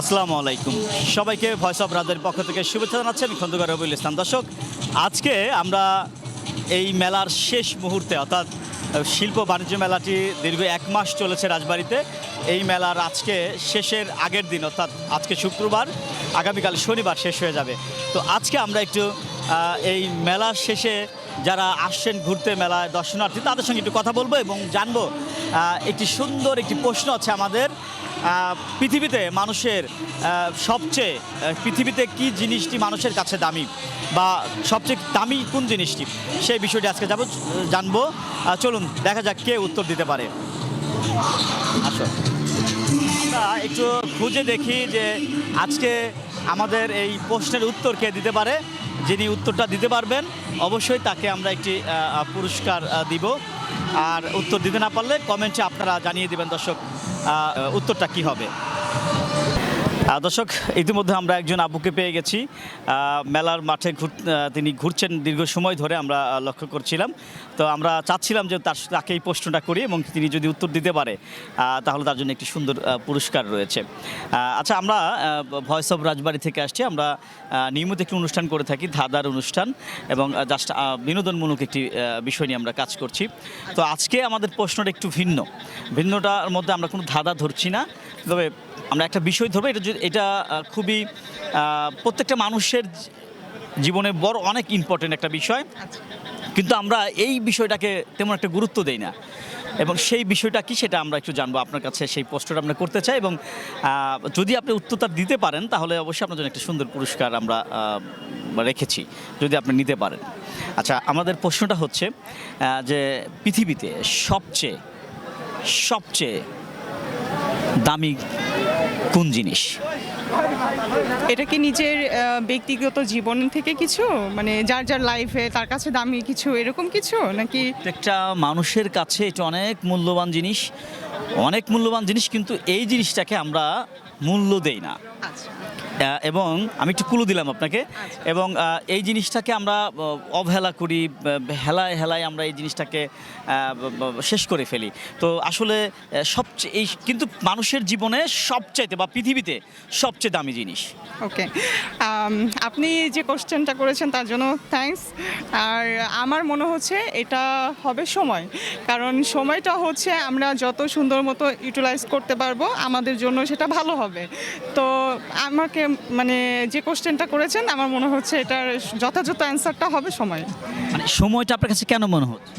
আসসালামু আলাইকুম। সবাইকে ভয়েস অফ রাজের পক্ষ থেকে শুভেচ্ছা জানাচ্ছি। আমি খন্দকার রবিউল ইসলাম। দর্শক, আজকে আমরা এই মেলার শেষ মুহূর্তে, অর্থাৎ শিল্প বাণিজ্য মেলাটি দীর্ঘ এক মাস চলেছে রাজবাড়িতে। এই মেলার আজকে শেষের আগের দিন, অর্থাৎ আজকে শুক্রবার, আগামীকাল শনিবার শেষ হয়ে যাবে। তো আজকে আমরা একটু এই মেলার শেষে যারা আসছেন ঘুরতে মেলায় দর্শনার্থী, তাদের সঙ্গে একটু কথা বলব এবং জানব একটি সুন্দর একটি প্রশ্ন আছে আমাদের। পৃথিবীতে মানুষের সবচেয়ে পৃথিবীতে কি জিনিসটি মানুষের কাছে দামি? বা সবচেয়ে দামি কোন জিনিসটি? সেই বিষয়টি আজকে যাব, জানব। চলুন, দেখা যাক কে উত্তর দিতে পারে। আসো। একটু খুঁজে দেখি যে আজকে আমাদের এই প্রশ্নের উত্তর কে দিতে পারে। যিনি উত্তরটা দিতে পারবেন, অবশ্যই তাকে আমরা একটি পুরস্কার দিব। আর উত্তর দিতে না পারলে কমেন্টে আপনারা জানিয়ে দেবেন দর্শক উত্তরটা কি হবে। দর্শক, ইতিমধ্যে আমরা একজন আব্বুকে পেয়ে গেছি। মেলার মাঠে তিনি ঘুরছেন দীর্ঘ সময় ধরে আমরা লক্ষ্য করছিলাম। তো আমরা চাচ্ছিলাম যে তার তাকে এই প্রশ্নটা করি এবং তিনি যদি উত্তর দিতে পারে তাহলে তার জন্য একটি সুন্দর পুরস্কার রয়েছে। আচ্ছা আমরা ভয়েস অফ রাজবাড়ি থেকে আসছি। আমরা নিয়মিত একটি অনুষ্ঠান করে থাকি, ধাঁধার অনুষ্ঠান এবং জাস্ট বিনোদনমূলক একটি বিষয় নিয়ে আমরা কাজ করছি। তো আজকে আমাদের প্রশ্নটা একটু ভিন্ন। ভিন্নটার মধ্যে আমরা কোনো ধাঁধা ধরছি না। তবে আমরা একটা বিষয় ধরবো, এটা এটা খুবই প্রত্যেকটা মানুষের জীবনে বড় অনেক ইম্পর্টেন্ট একটা বিষয়। কিন্তু আমরা এই বিষয়টাকে তেমন একটা গুরুত্ব দেই না। এবং সেই বিষয়টা কি সেটা আমরা একটু জানব আপনার কাছে, সেই প্রশ্নটা আমরা করতে চাই। এবং যদি আপনি উত্তরটা দিতে পারেন, তাহলে অবশ্যই আপনার জন্য একটা সুন্দর পুরস্কার আমরা রেখেছি, যদি আপনি নিতে পারেন। আচ্ছা আমাদের প্রশ্নটা হচ্ছে যে পৃথিবীতে সবচেয়ে সবচেয়ে দামি কোন জিনিস? এটা কি নিজের ব্যক্তিগত জীবন থেকে কিছু? মানে যার যার লাইফে তার কাছে দামি কিছু এরকম কিছু? নাকি একটা মানুষের কাছে এটা অনেক মূল্যবান জিনিস। অনেক মূল্যবান জিনিস কিন্তু এই জিনিসটাকে আমরা মূল্য দেই না। আচ্ছা। এবং আমি একটু কুলু দিলাম আপনাকে। এবং এই জিনিসটাকে আমরা অবহেলা করি হেলায় হেলায় আমরা এই জিনিসটাকে শেষ করে ফেলি। তো আসলে সবচেয়ে এই কিন্তু মানুষের জীবনে সবচাইতে বা পৃথিবীতে সবচেয়ে দামি জিনিস। ওকে। আপনি যে কোশ্চেনটা করেছেন তার জন্য থ্যাঙ্কস। আর আমার মনে হচ্ছে এটা হবে সময়। কারণ সময়টা হচ্ছে আমরা যত সুন্দর মতো ইউটিলাইজ করতে পারব আমাদের জন্য সেটা ভালো হবে। তো আমাকে মানে যে কোশ্চেনটা করেছেন, আমার মনে হচ্ছে এটার যথাযথ অ্যান্সারটা হবে সময়। মানে সময়টা আপনার কাছে কেন মনে হচ্ছে?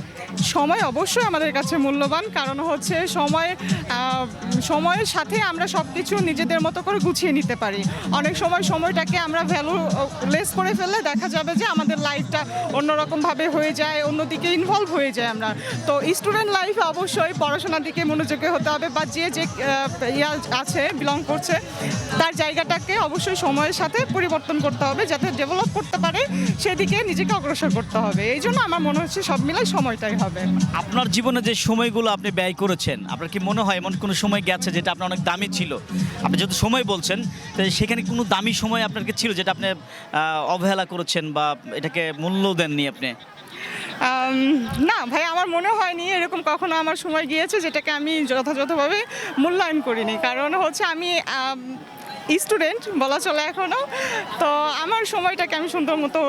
সময় অবশ্যই আমাদের কাছে মূল্যবান, কারণ হচ্ছে সময় সময়ের সাথে আমরা সব কিছু নিজেদের মতো করে গুছিয়ে নিতে পারি। অনেক সময় সময়টাকে আমরা ভ্যালু লেস করে ফেললে দেখা যাবে যে আমাদের লাইফটা অন্যরকমভাবে হয়ে যায়, অন্যদিকে ইনভলভ হয়ে যায় আমরা। তো স্টুডেন্ট লাইফে অবশ্যই পড়াশোনার দিকে মনোযোগী হতে হবে বা যে যে ইয়া আছে বিলং করছে, তার জায়গাটাকে অবশ্যই সময়ের সাথে পরিবর্তন করতে হবে, যাতে ডেভেলপ করতে পারে, সেদিকে নিজেকে অগ্রসর করতে হবে। এই জন্য আমার মনে হচ্ছে সব মিলাই সময়টাই হবে। আপনার জীবনে যে সময়গুলো আপনি ব্যয় করেছেন আপনার কি মনে হয় এমন কোনো সময় গেছে যেটা আপনার অনেক দামি ছিল? আপনি যেহেতু সময় বলছেন তো সেখানে কোনো দামি সময় আপনার কি ছিল যেটা আপনি অবহেলা করেছেন বা এটাকে মূল্য দেননি আপনি? না ভাই আমার মনে হয়নি এরকম কখনো আমার সময় গিয়েছে যেটাকে আমি যথাযথভাবে মূল্যায়ন করিনি। কারণ হচ্ছে আমি স্টুডেন্ট বলা চলে এখনও তো আমার সময়টাকে আমি সুন্দর মতো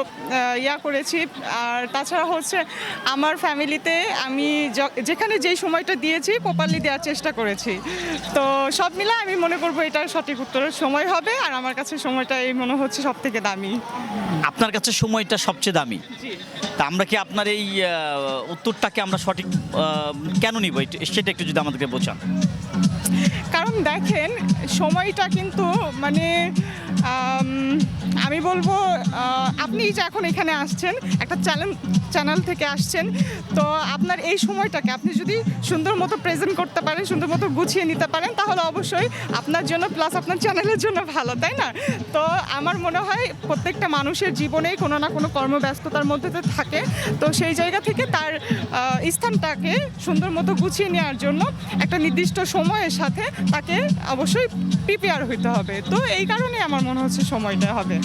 ইয়া করেছি। আর তাছাড়া হচ্ছে আমার ফ্যামিলিতে আমি যেখানে যেই সময়টা দিয়েছি প্রপারলি দেওয়ার চেষ্টা করেছি। তো সব মিলে আমি মনে করব এটা সঠিক উত্তরের সময় হবে। আর আমার কাছে সময়টা এই মনে হচ্ছে সব থেকে দামি। আপনার কাছে সময়টা সবচেয়ে দামি? তা আমরা কি আপনার এই উত্তরটাকে আমরা সঠিক কেন নিব? সেটা একটু যদি আমাদেরকে বোঝান। কারণ দেখেন সময়টা কিন্তু মানে আম, বলব আপনি যে এখন এখানে আসছেন একটা চ্যানেল চ্যানেল থেকে আসছেন তো আপনার এই সময়টাকে আপনি যদি সুন্দর মতো প্রেজেন্ট করতে পারেন সুন্দর মতো গুছিয়ে নিতে পারেন তাহলে অবশ্যই আপনার জন্য প্লাস আপনার চ্যানেলের জন্য ভালো তাই না? তো আমার মনে হয় প্রত্যেকটা মানুষের জীবনেই কোনো না কোনো কর্মব্যস্ততার মধ্যে তো থাকে তো সেই জায়গা থেকে তার স্থানটাকে সুন্দর মতো গুছিয়ে নেওয়ার জন্য একটা নির্দিষ্ট সময়ের সাথে তাকে অবশ্যই প্রিপেয়ার হইতে হবে। তো এই কারণে আমার মনে হচ্ছে সময়টা হবে।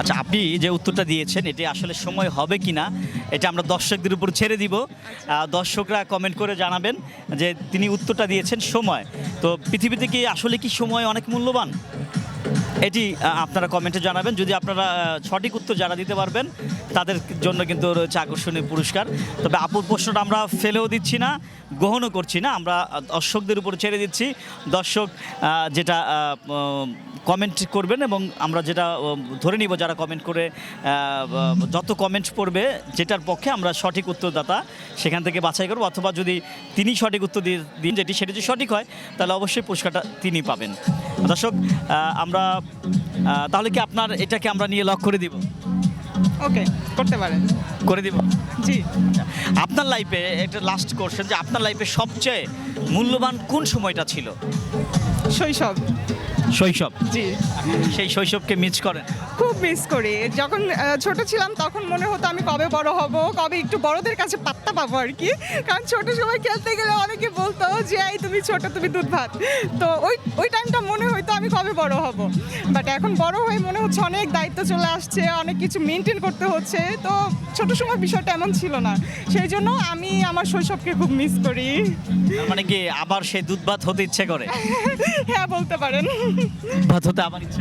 আচ্ছা আপনি যে উত্তরটা দিয়েছেন এটি আসলে সময় হবে কি না এটা আমরা দর্শকদের উপর ছেড়ে দিব। দর্শকরা কমেন্ট করে জানাবেন যে তিনি উত্তরটা দিয়েছেন সময়। তো পৃথিবীতে কি আসলে কি সময় অনেক মূল্যবান? এটি আপনারা কমেন্টে জানাবেন। যদি আপনারা সঠিক উত্তর যারা দিতে পারবেন তাদের জন্য কিন্তু রয়েছে আকর্ষণীয় পুরস্কার। তবে আপুর প্রশ্নটা আমরা ফেলেও দিচ্ছি না গ্রহণও করছি না আমরা দর্শকদের উপর ছেড়ে দিচ্ছি। দর্শক যেটা কমেন্ট করবেন এবং আমরা যেটা ধরে নিব যারা কমেন্ট করে যত কমেন্ট পড়বে যেটার পক্ষে আমরা সঠিক উত্তরদাতা সেখান থেকে বাছাই করব। অথবা যদি তিনি সঠিক উত্তর দিয়ে দিন যেটি সেটি যদি সঠিক হয় তাহলে অবশ্যই পুরস্কারটা তিনি পাবেন। দর্শক আহ, আমরা তাহলে কি আপনার এটাকে আমরা নিয়ে লক করে দিব? ওকে করতে পারেন। করে দিব? জি। আপনার লাইফে একটা লাস্ট কোশ্চেন যে আপনার লাইফে সবচেয়ে মূল্যবান কোন সময়টা ছিল? শৈশব। শৈশব। জি। সেই শৈশবকে মিস করেন। খুব মিস করি। যখন আহ, ছোট ছিলাম তখন মনে হতো আমি কবে বড় হব কবে একটু বড়দের কাছে পাত্তা পাবো আর কি। কারণ ছোট সময় খেলতে গেলে অনেকে বলতো যে এই তুমি ছোট তুমি দুধ ভাত তো ওই ওই টাইমটা মনে হতো আমি কবে বড় হব। বাট এখন বড় হয়ে মনে হচ্ছে অনেক দায়িত্ব চলে আসছে অনেক কিছু মেনটেন করতে হচ্ছে। তো ছোট সময় বিষয়টা এমন ছিল না। সেই জন্য আমি আমার শৈশবকে খুব মিস করি। তার মানে কি আবার সেই দুধ ভাত হতে ইচ্ছে করে? হ্যাঁ বলতে পারেন। হতে আবার ইচ্ছে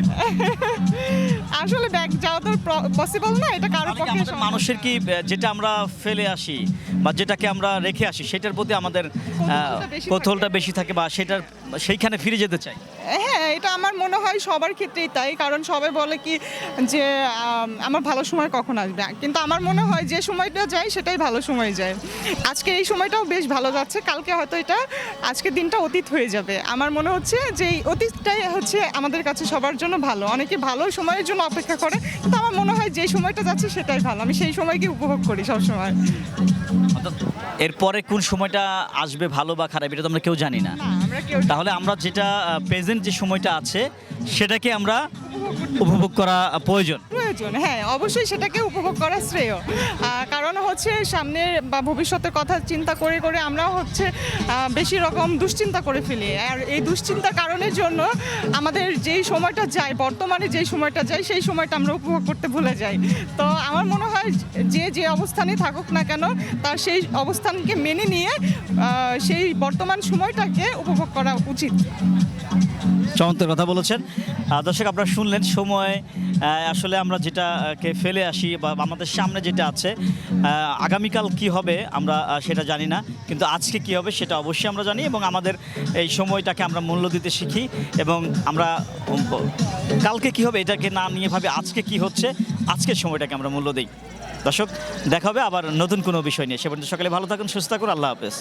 আসলে ব্যাগ যাওয়া তো পসিবল না এটা কারোর পক্ষে আমাদের মানুষের কি যেটা আমরা ফেলে আসি বা যেটাকে আমরা রেখে আসি সেটার প্রতি আমাদের আহ, কৌতূহলটা বেশি থাকে। বা সেটার সেইখানে ফিরে যেতে চাই। হ্যাঁ এটা আমার মনে হয় সবার ক্ষেত্রেই তাই। কারণ সবাই বলে কি যে আমার ভালো সময় কখন আসবে? কিন্তু আমার মনে হয় যে সময়টা যায় সেটাই ভালো সময় যায়। আজকে এই সময়টাও বেশ ভালো যাচ্ছে। কালকে হয়তো এটা আজকের দিনটা অতীত হয়ে যাবে। আমার মনে হচ্ছে যে এই অতীতটাই হচ্ছে আমাদের কাছে সবার জন্য ভালো। অনেকে ভালো সময়ের জন্য অপেক্ষা করে কিন্তু আমার মনে হয় যে সময়টা যাচ্ছে সেটাই ভালো। আমি সেই সময়কে উপভোগ করি সবসময়। এরপরে কোন সময়টা আসবে ভালো বা খারাপ এটা তো আমরা কেউ জানি না। না আমরা কেউ তাহলে আমরা যেটা প্রেজেন্ট যে সময়টা আছে সেটাকে আমরা উপভোগ করা প্রয়োজন। প্রয়োজন হ্যাঁ অবশ্যই সেটাকে উপভোগ করা শ্রেয়। কারণ হচ্ছে সামনের বা ভবিষ্যতের কথা চিন্তা করে করে আমরাও হচ্ছে বেশি রকম দুশ্চিন্তা করে ফেলি। আর এই দুশ্চিন্তার কারণের জন্য আমাদের যেই সময়টা যায় বর্তমানে যেই সময়টা যায় সেই সময়টা আমরা উপভোগ করতে ভুলে যাই। তো আমার মনে হয় যে যে অবস্থানে থাকুক না কেন তার সেই অবস্থানকে মেনে নিয়ে সেই বর্তমান সময়টাকে উপভোগ করা উচিত। চমৎকার কথা বলেছেন। দর্শক আপনারা শুনলেন সময় আসলে আমরা যেটাকে ফেলে আসি বা আমাদের সামনে যেটা আছে আগামীকাল কি হবে আমরা সেটা জানি না। কিন্তু আজকে কি হবে সেটা অবশ্যই আমরা জানি এবং আমাদের এই সময়টাকে আমরা মূল্য দিতে শিখি এবং আমরা কালকে কি হবে এটাকে না নিয়ে ভাবে আজকে কি হচ্ছে, আজকের সময়টাকে আমরা মূল্য দিই। দর্শক, দেখা হবে আবার নতুন কোনো বিষয় নিয়ে। সে পর্যন্ত সকালে ভালো থাকুন, সুস্থ থাকুন, আল্লাহ হাফেজ।